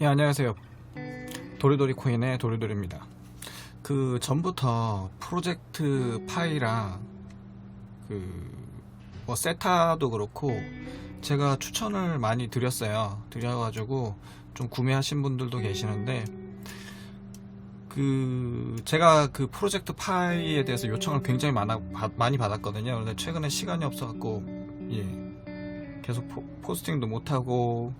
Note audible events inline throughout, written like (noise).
예, 안녕하세요. 도리도리 코인의 도리도리입니다. 그 전부터 프로젝트 파이랑 그 뭐 세타도 그렇고 제가 추천을 많이 드렸어요. 드려가지고 좀 구매하신 분들도 계시는데 그 제가 그 프로젝트 파이에 대해서 요청을 굉장히 많아, 바- 많이 받았거든요. 근데 최근에 시간이 없어갖고 예 계속 포, 포스팅도 못하고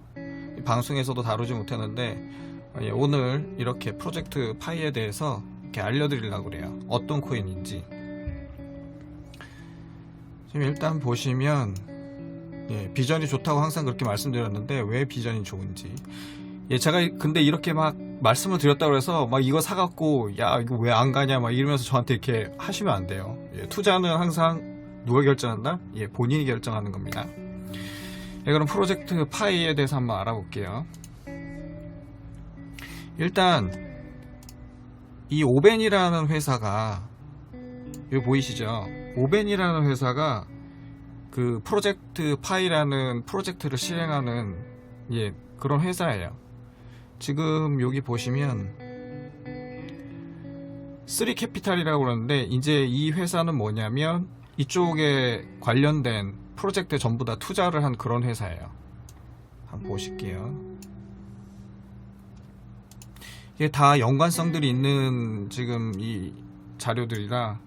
방송에서도 다루지 못했는데 어, 예, 오늘 이렇게 프로젝트 파이에 대해서 이렇게 알려드리려고 그래요. 어떤 코인인지. 지금 일단 보시면 예, 비전이 좋다고 항상 그렇게 말씀드렸는데 왜 비전이 좋은지. 예, 제가 근데 이렇게 막 말씀을 드렸다고 해서 막 이거 사갖고 야 이거 왜 안 가냐 막 이러면서 저한테 이렇게 하시면 안 돼요. 예, 투자는 항상 누가 결정한다? 예, 본인이 결정하는 겁니다. 네, 그럼 프로젝트 파이에 대해서 한번 알아볼게요. 일단 이 오벤이라는 회사가 여기 보이시죠? 오벤이라는 회사가 그 프로젝트 파이라는 프로젝트를 실행하는 예, 그런 회사예요. 지금 여기 보시면 쓰리 캐피탈이라고 그러는데 이제 이 회사는 뭐냐면 이쪽에 관련된 프로젝트 전부 다 투자를 한 그런 회사예요. 한번 보실게요. 이게 다 연관성들이 있는 지금 이 자료들이라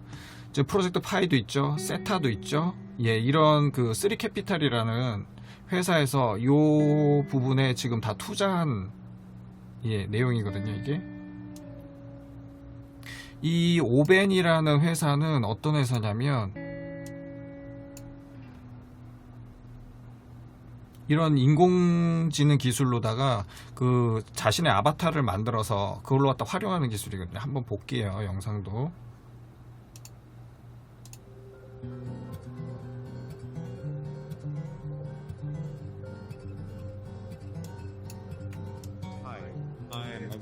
이제 프로젝트 파이도 있죠, 세타도 있죠. 예, 이런 그 쓰리 캐피탈이라는 회사에서 요 부분에 지금 다 투자한 예, 내용이거든요, 이게. 이 오벤이라는 회사는 어떤 회사냐면 이런 인공지능 기술로다가 그 자신의 아바타를 만들어서 그걸로 갖다 활용하는 기술이거든요. 한번 볼게요, 영상도.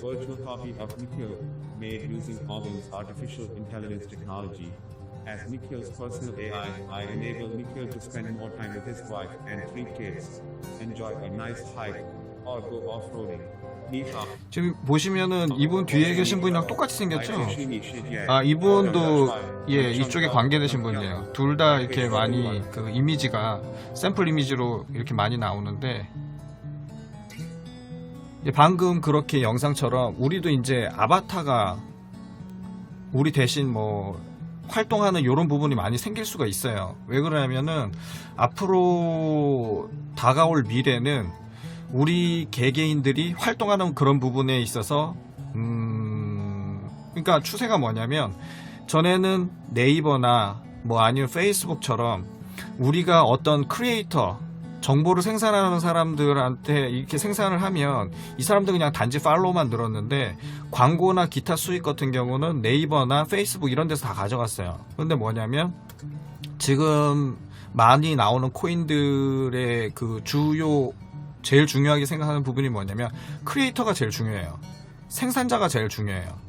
Copy of Nikhil, made using Auburn's artificial intelligence technology. As Nikhil's personal AI, I enable Nikhil to spend more time with his wife and three kids, enjoy a nice hike, or go off-roading. 지금 보시면은 이분 뒤에 계신 분이랑 똑같이 생겼죠? 아, 이분도 예, 이쪽에 관계되신 분이에요. 둘 다 이렇게 많이 그 이미지가 샘플 이미지로 이렇게 많이 나오는데 예, 방금 그렇게 영상처럼 우리도 이제 아바타가 우리 대신 뭐 활동하는 이런 부분이 많이 생길 수가 있어요. 왜 그러냐면은 앞으로 다가올 미래는 우리 개개인들이 활동하는 그런 부분에 있어서 음 그러니까 추세가 뭐냐면 전에는 네이버나 뭐 아니면 페이스북처럼 우리가 어떤 크리에이터 정보를 생산하는 사람들한테 이렇게 생산을 하면 이 사람들 그냥 단지 팔로우만 늘었는데 광고나 기타 수익 같은 경우는 네이버나 페이스북 이런 데서 다 가져갔어요. 근데 뭐냐면 지금 많이 나오는 코인들의 그 주요 제일 중요하게 생각하는 부분이 뭐냐면 크리에이터가 제일 중요해요. 생산자가 제일 중요해요.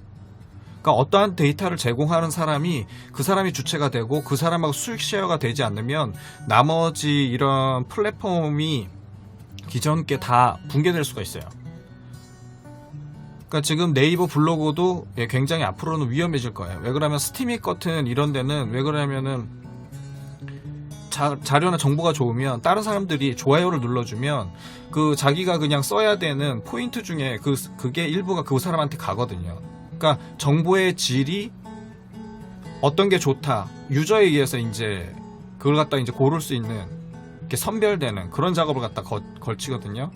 그러니까 어떠한 데이터를 제공하는 사람이 그 사람이 주체가 되고 그 사람하고 수익 쉐어가 되지 않으면 나머지 이런 플랫폼이 기존 게 다 붕괴될 수가 있어요. 그러니까 지금 네이버 블로그도 예, 굉장히 앞으로는 위험해질 거예요. 왜 그러면 스티믹 같은 이런 데는 왜 그러냐면은 자, 자료나 정보가 좋으면 다른 사람들이 좋아요를 눌러주면 그 자기가 그냥 써야 되는 포인트 중에 그 그게 일부가 그 사람한테 가거든요. 그러니까 정보의 질이 어떤 게 좋다 유저에 의해서 이제 그걸 갖다 이제 고를 수 있는 이렇게 선별되는 그런 작업을 갖다 거, 걸치거든요.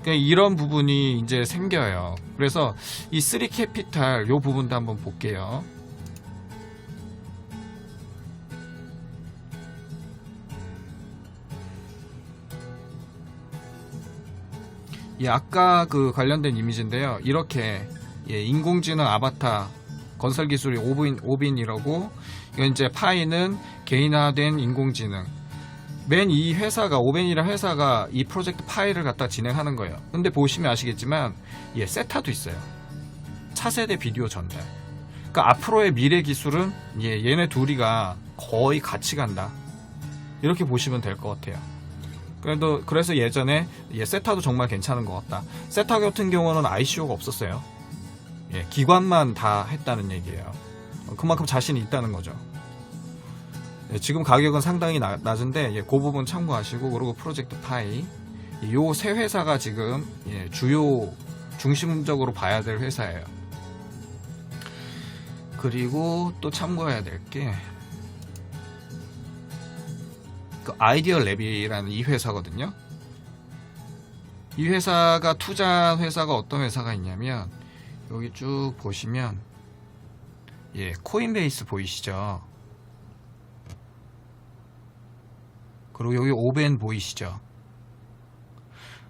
그러니까 이런 부분이 이제 생겨요. 그래서 이 쓰리 캐피탈 요 부분도 한번 볼게요. 예, 아까 그 관련된 이미지인데요. 이렇게 예, 인공지능 아바타 건설 기술이 오빈 오빈이라고 이건 이제 파이는 개인화된 인공지능. 맨 이 회사가 오벤이라 회사가 이 프로젝트 파일을 갖다 진행하는 거예요. 근데 보시면 아시겠지만 예 세타도 있어요. 차세대 비디오 전달. 그러니까 앞으로의 미래 기술은 예 얘네 둘이가 거의 같이 간다. 이렇게 보시면 될 것 같아요. 그래도 그래서 예전에 예, 세타도 정말 괜찮은 것 같다. 세타 같은 경우는 ICO가 없었어요. 예, 기관만 다 했다는 얘기예요. 어, 그만큼 자신이 있다는 거죠. 예, 지금 가격은 상당히 나- 낮은데 예, 그 부분 참고하시고 그리고 프로젝트 파이 요 세 회사가 지금 예, 주요 중심적으로 봐야 될 회사예요. 그리고 또 참고해야 될게 그 아이디어 랩이라는 이 회사거든요. 이 회사가 투자 회사가 어떤 회사가 있냐면 여기 쭉 보시면 예 코인베이스 보이시죠? 그리고 여기 오벤 보이시죠?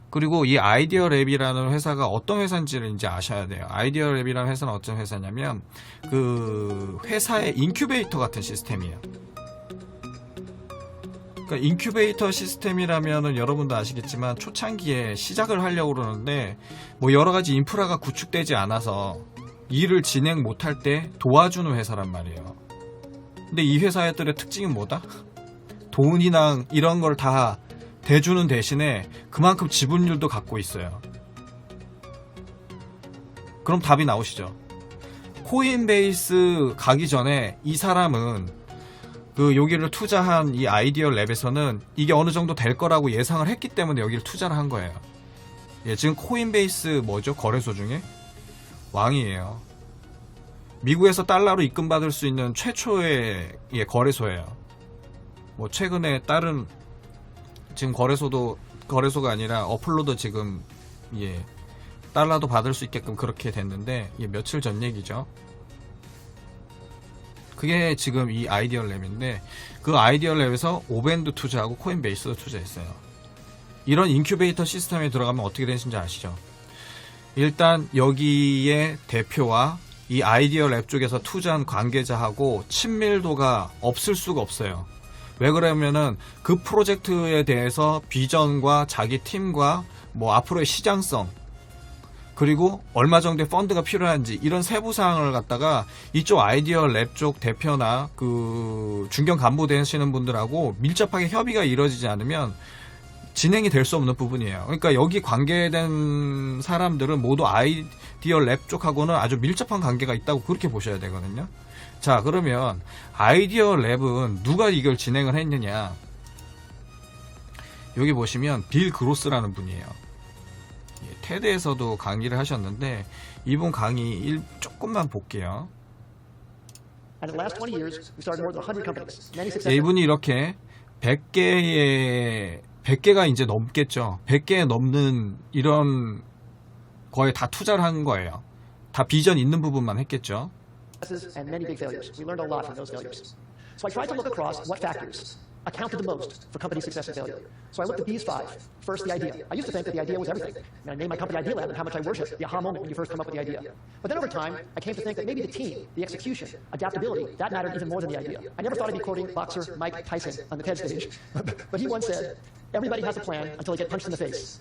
그리고 이 아이디어 랩이라는 회사가 어떤 회사인지를 이제 아셔야 돼요. 아이디어 랩이라는 회사는 어떤 회사냐면 그 회사의 인큐베이터 같은 시스템이에요. 그러니까 인큐베이터 시스템이라면은 여러분도 아시겠지만 초창기에 시작을 하려고 그러는데 뭐 여러 가지 인프라가 구축되지 않아서 일을 진행 못할 때 도와주는 회사란 말이에요. 근데 이 회사들의 특징은 뭐다? 돈이나 이런 걸 다 대주는 대신에 그만큼 지분율도 갖고 있어요. 그럼 답이 나오시죠. 코인베이스 가기 전에 이 사람은 그 여기를 투자한 이 아이디어 랩에서는 이게 어느 정도 될 거라고 예상을 했기 때문에 여기를 투자를 한 거예요. 예, 지금 코인베이스 뭐죠? 거래소 중에 왕이에요. 미국에서 달러로 입금받을 수 있는 최초의 예, 거래소예요. 뭐 최근에 다른 지금 거래소도 거래소가 아니라 어플로도 지금 예 달러도 받을 수 있게끔 그렇게 됐는데 예, 며칠 전 얘기죠. 그게 지금 이 아이디어 랩인데 그 아이디어 랩에서 오벤도 투자하고 코인베이스도 투자했어요. 이런 인큐베이터 시스템에 들어가면 어떻게 되는지 아시죠? 일단 여기에 대표와 이 아이디어 랩 쪽에서 투자한 관계자하고 친밀도가 없을 수가 없어요. 왜 그러면은 그 프로젝트에 대해서 비전과 자기 팀과 뭐 앞으로의 시장성 그리고 얼마 정도의 펀드가 필요한지 이런 세부 사항을 갖다가 이쪽 아이디어 랩 쪽 대표나 그 중견 간부 되시는 분들하고 밀접하게 협의가 이루어지지 않으면 진행이 될 수 없는 부분이에요. 그러니까 여기 관계된 사람들은 모두 아이디어 랩 쪽하고는 아주 밀접한 관계가 있다고 그렇게 보셔야 되거든요. 자, 그러면 아이디어 랩은 누가 이걸 진행을 했느냐? 여기 보시면 빌 그로스라는 분이에요. 예, 테드에서도 강의를 하셨는데 이분 강의 일 조금만 볼게요. And in the last 20 years, we started more than 100 companies. Many 예, successful. 이분이 이렇게 100개의 100개가 이제 넘겠죠. 100개 넘는 이런 거에 다 투자를 한 거예요. 다 비전 있는 부분만 했겠죠. successes and many big failures. We learned a lot from those failures. So I tried to look across what factors accounted the most for company success and failure. So I looked at these five. First, the idea. I used to think that the idea was everything. And I named my company Idea Lab and how much I worship the aha moment when you first come up with the idea. But then over time, I came to think that maybe the team, the execution, adaptability, that mattered even more than the idea. I never thought I'd be quoting boxer Mike Tyson on the TED stage, (laughs) but he once said, everybody has a plan until they get punched in the face.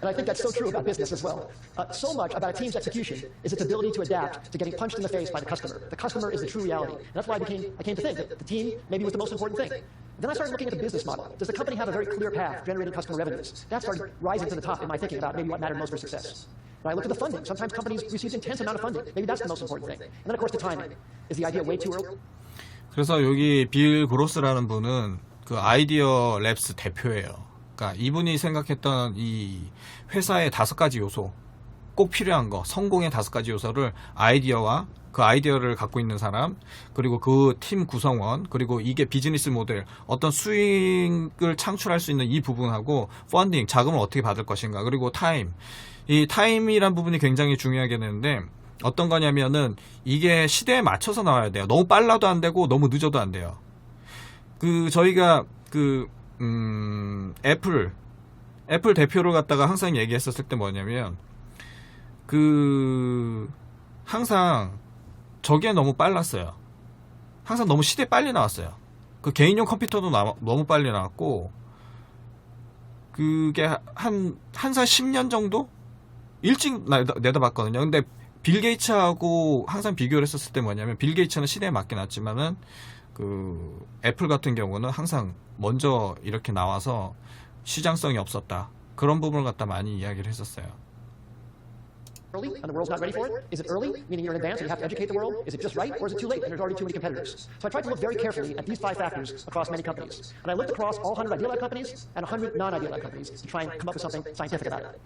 And I think that's so true about business as well. Uh, so much about a team's execution is its ability to adapt to getting punched in the face by the customer. The customer is the true reality. And that's why I, became, I came to think that the team maybe was the most important thing. Then I started looking at the business model. Does the company have a very clear path for generating customer revenues? That started rising to the top in my thinking about maybe what mattered most for success. And I looked at the funding. Sometimes companies received intense amount of funding. Maybe that's the most important thing. And then, of course, the timing. Is the idea way too early? 그래서 여기 빌 그로스라는 분은 그 아이디어 랩스 대표예요. 그러니까 이분이 생각했던 이 회사의 다섯 가지 요소, 꼭 필요한 거, 성공의 다섯 가지 요소를 아이디어와 그 아이디어를 갖고 있는 사람, 그리고 그 팀 구성원, 그리고 이게 비즈니스 모델, 어떤 수익을 창출할 수 있는 이 부분하고 펀딩, 자금을 어떻게 받을 것인가, 그리고 타임. 이 타임이란 부분이 굉장히 중요하게 되는데, 어떤 거냐면은 이게 시대에 맞춰서 나와야 돼요. 너무 빨라도 안 되고 너무 늦어도 안 돼요. 그 저희가 그 음, 애플 애플 대표를 갖다가 항상 얘기했었을 때 뭐냐면 그 항상 저게 너무 빨랐어요. 항상 너무 시대 빨리 나왔어요. 그 개인용 컴퓨터도 나- 너무 빨리 나왔고 그게 한한살 10년 정도 일찍 나- 내다봤거든요. 근데 빌 게이츠하고 항상 비교를 했었을 때 뭐냐면 빌 게이츠는 시대에 맞게 났지만은 그 애플 같은 경우는 항상 먼저 이렇게 나와서 시장성이 없었다. 그런 부분을 갖다 많이 이야기를 했었어요. early and the world's not ready for it? Is it early, meaning you're in advance and you have to educate the world? Is it just right, or is it too late and there's already too many competitors? So I tried to look very carefully at these five factors across many companies. And I looked across all 100 Ideal companies and 100 non-Ideal companies to try and come up with something scientific about it.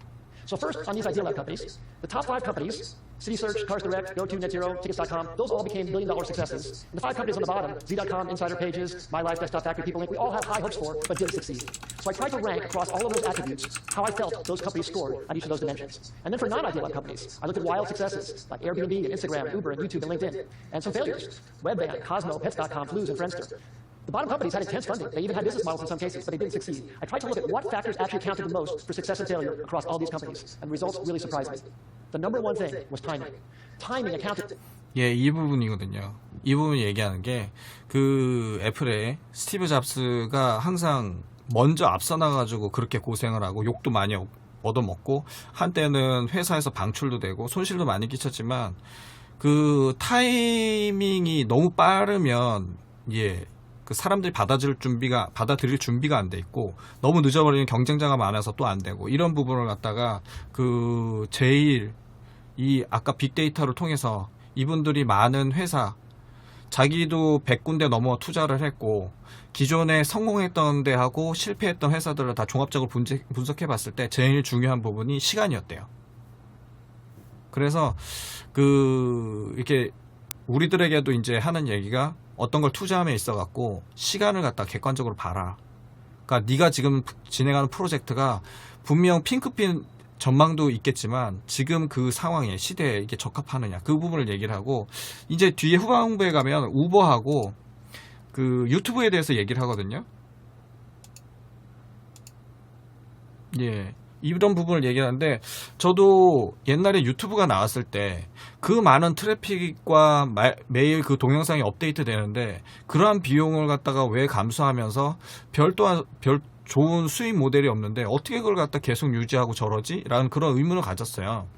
So first, on these Ideal Lab companies, the top five companies, CitySearch, Cars Direct, GoTo, NetZero, Tickets.com, those all became billion dollar successes. And the five companies on the bottom, Z.com, Insider Pages, My Life, Desktop Factory, People Link, we all have high hopes for, but didn't succeed. So I tried to rank across all of those attributes how I felt those companies scored on each of those dimensions. And then for non-Ideal Lab companies, I looked at wild successes like Airbnb and Instagram, Uber and YouTube and LinkedIn, and some failures, Webvan, Cosmo, Pets.com, Flues, and Friendster. The bottom companies had intense funding. They even had business models in some cases, but they didn't succeed. I tried to look at what factors actually counted the most for success and failure across all these companies, and the results really surprised me. The number one thing was timing. Timing accounted 예, 이 부분이거든요. 이 부분 얘기하는 게 그 애플의 스티브 잡스가 항상 먼저 앞서 나가지고 그렇게 고생을 하고 욕도 많이 얻- 얻어먹고 한때는 회사에서 방출도 되고 손실도 많이 끼쳤지만 그 타이밍이 너무 빠르면 예. 그 사람들이 받아들일 준비가 받아들일 준비가 안 돼 있고 너무 늦어버리면 경쟁자가 많아서 또 안 되고 이런 부분을 갖다가 그 제일 이 아까 빅데이터를 통해서 이분들이 많은 회사 자기도 100군데 넘어 투자를 했고 기존에 성공했던 데하고 실패했던 회사들을 다 종합적으로 분석해 봤을 때 제일 중요한 부분이 시간이었대요. 그래서 그 이렇게 우리들에게도 이제 하는 얘기가 어떤 걸 투자함에 있어 갖고 시간을 갖다 객관적으로 봐라. 그러니까 네가 지금 진행하는 프로젝트가 분명 핑크빛 전망도 있겠지만 지금 그 상황에 시대에 이게 적합하느냐 그 부분을 얘기를 하고 이제 뒤에 후반부에 가면 우버하고 그 유튜브에 대해서 얘기를 하거든요. 예. 이런 부분을 얘기하는데 저도 옛날에 유튜브가 나왔을 때 그 많은 트래픽과 마- 매일 그 동영상이 업데이트 되는데 그러한 비용을 갖다가 왜 감수하면서 별도한 별 좋은 수익 모델이 없는데 어떻게 그걸 갖다 계속 유지하고 저러지? 라는 그런 의문을 가졌어요.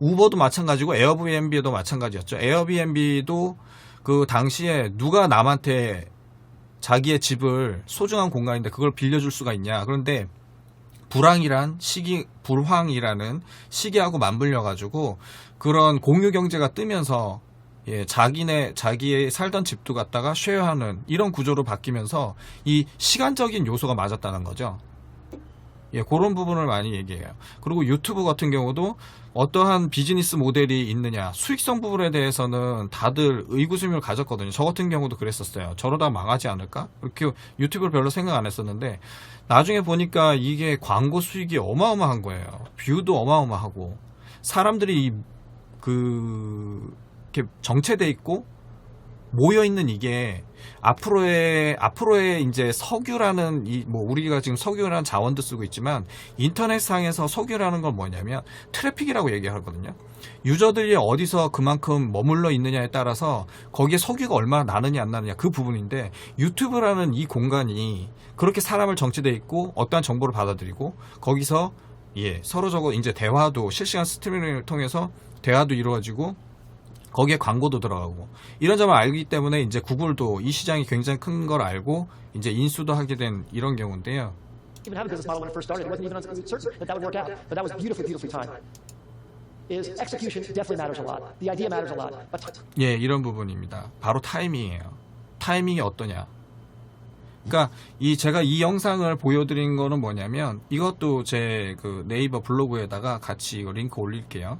우버도 마찬가지고 에어비앤비도 마찬가지였죠. 에어비앤비도 그 당시에 누가 남한테 자기의 집을 소중한 공간인데 그걸 빌려줄 수가 있냐. 그런데 불황이란 시기 불황이라는 시기하고 맞물려 가지고 그런 공유 경제가 뜨면서 예, 자기네 자기의 살던 집도 갖다가 쉐어하는 이런 구조로 바뀌면서 이 시간적인 요소가 맞았다는 거죠. 예, 그런 부분을 많이 얘기해요. 그리고 유튜브 같은 경우도 어떠한 비즈니스 모델이 있느냐, 수익성 부분에 대해서는 다들 의구심을 가졌거든요. 저 같은 경우도 그랬었어요. 저러다 망하지 않을까? 이렇게 유튜브를 별로 생각 안 했었는데, 나중에 보니까 이게 광고 수익이 어마어마한 거예요. 뷰도 어마어마하고, 사람들이 이, 그, 이렇게 정체돼 있고, 모여 있는 이게 앞으로의 앞으로의 이제 석유라는 이 뭐 우리가 지금 석유라는 자원도 쓰고 있지만 인터넷상에서 석유라는 건 뭐냐면 트래픽이라고 얘기하거든요. 유저들이 어디서 그만큼 머물러 있느냐에 따라서 거기에 석유가 얼마나 나느냐 안 나느냐 그 부분인데 유튜브라는 이 공간이 그렇게 사람을 정치돼 있고 어떠한 정보를 받아들이고 거기서 예 서로 저거 이제 대화도 실시간 스트리밍을 통해서 대화도 이루어지고 거기에 광고도 들어가고 이런 점을 알기 때문에 이제 구글도 이 시장이 굉장히 큰 걸 알고 이제 인수도 하게 된 이런 경우인데요. even have a business model when it first started. It wasn't even certain that that would work out, but that was beautifully, beautifully timed. Is execution definitely matters a lot. The idea matters a lot, but 예, 이런 부분입니다. 바로 타이밍이에요. 타이밍이 어떠냐? 그러니까 이 제가 이 영상을 보여드린 거는 뭐냐면 이것도 제 그 네이버 블로그에다가 같이 이거 링크 올릴게요.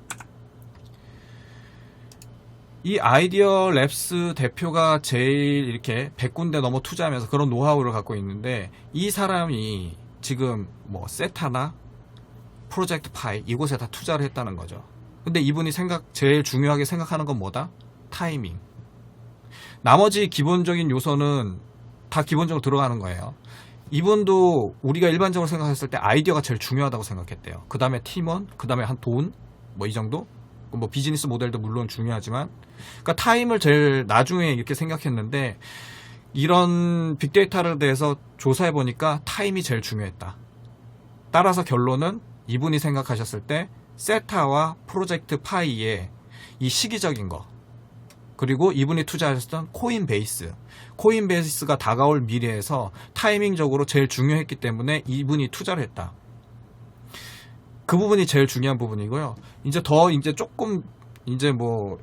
이 아이디어 랩스 대표가 제일 이렇게 100군데 넘어 투자하면서 그런 노하우를 갖고 있는데 이 사람이 지금 뭐 세타나 프로젝트 파이 이곳에 다 투자를 했다는 거죠. 근데 이분이 생각 제일 중요하게 생각하는 건 뭐다? 타이밍. 나머지 기본적인 요소는 다 기본적으로 들어가는 거예요. 이분도 우리가 일반적으로 생각했을 때 아이디어가 제일 중요하다고 생각했대요. 그 다음에 팀원, 그 다음에 한 돈, 뭐 이 정도? 뭐 비즈니스 모델도 물론 중요하지만, 그러니까 타임을 제일 나중에 이렇게 생각했는데, 이런 빅데이터를 대해서 조사해 보니까 타임이 제일 중요했다. 따라서 결론은 이분이 생각하셨을 때 세타와 프로젝트 파이의 이 시기적인 거 그리고 이분이 투자하셨던 코인베이스 코인베이스가 다가올 미래에서 타이밍적으로 제일 중요했기 때문에 이분이 투자를 했다. 그 부분이 제일 중요한 부분이고요. 이제 더 이제 조금 이제 뭐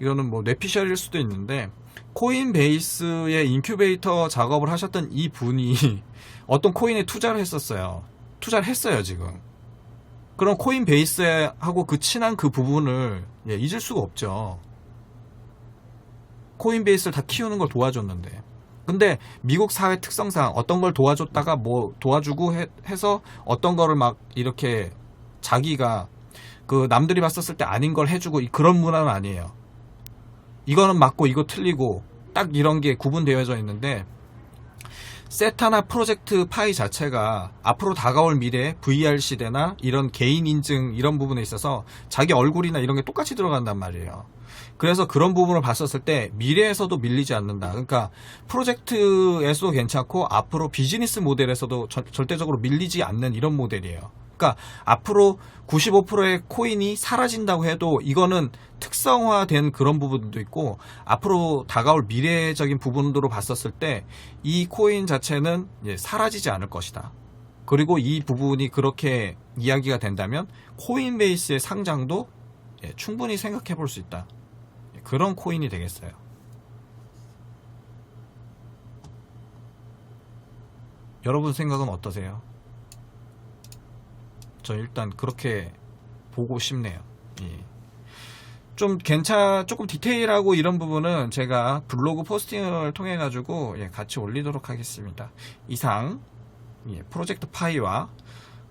이거는 뭐 뇌피셜일 수도 있는데 코인베이스의 인큐베이터 작업을 하셨던 이 분이 (laughs) 어떤 코인에 투자를 했었어요. 투자를 했어요 지금. 그럼 코인베이스하고 그 친한 그 부분을 예, 잊을 수가 없죠. 코인베이스를 다 키우는 걸 도와줬는데. 근데 미국 사회 특성상 어떤 걸 도와줬다가 뭐 도와주고 해, 해서 어떤 거를 막 이렇게 자기가 그 남들이 봤었을 때 아닌 걸 해주고 이- 그런 문화는 아니에요. 이거는 맞고 이거 틀리고 딱 이런 게 구분되어져 있는데 세타나 프로젝트 파이 자체가 앞으로 다가올 미래 VR 시대나 이런 개인 인증 이런 부분에 있어서 자기 얼굴이나 이런 게 똑같이 들어간단 말이에요. 그래서 그런 부분을 봤었을 때 미래에서도 밀리지 않는다. 그러니까 프로젝트에서도 괜찮고 앞으로 비즈니스 모델에서도 저- 절대적으로 밀리지 않는 이런 모델이에요. 그러니까 앞으로 95%의 코인이 사라진다고 해도 이거는 특성화된 그런 부분도 있고 앞으로 다가올 미래적인 부분으로 봤었을 때 이 코인 자체는 예, 사라지지 않을 것이다. 그리고 이 부분이 그렇게 이야기가 된다면 코인베이스의 상장도 예, 충분히 생각해 볼 수 있다. 예, 그런 코인이 되겠어요. 여러분 생각은 어떠세요? 저 일단 그렇게 보고 싶네요. 예. 좀 괜찮, 조금 디테일하고 이런 부분은 제가 블로그 포스팅을 통해 가지고 예, 같이 올리도록 하겠습니다. 이상 예, 프로젝트 파이와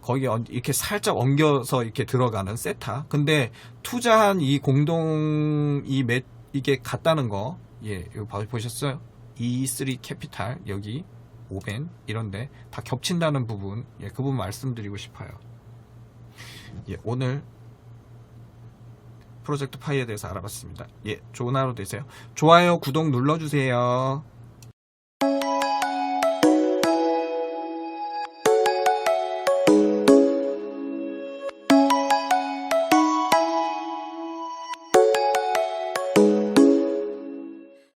거기에 얹- 이렇게 살짝 엉겨서 이렇게 들어가는 세타. 근데 투자한 이 공동 이 매, 이게 같다는 거, 예, 이거 봐- 보셨어요? E3 캐피탈 여기 오벤 이런데 다 겹친다는 부분, 예, 그 부분 말씀드리고 싶어요. 예, 오늘 프로젝트 파이에 대해서 알아봤습니다. 예, 좋은 하루 되세요. 좋아요, 구독 눌러주세요.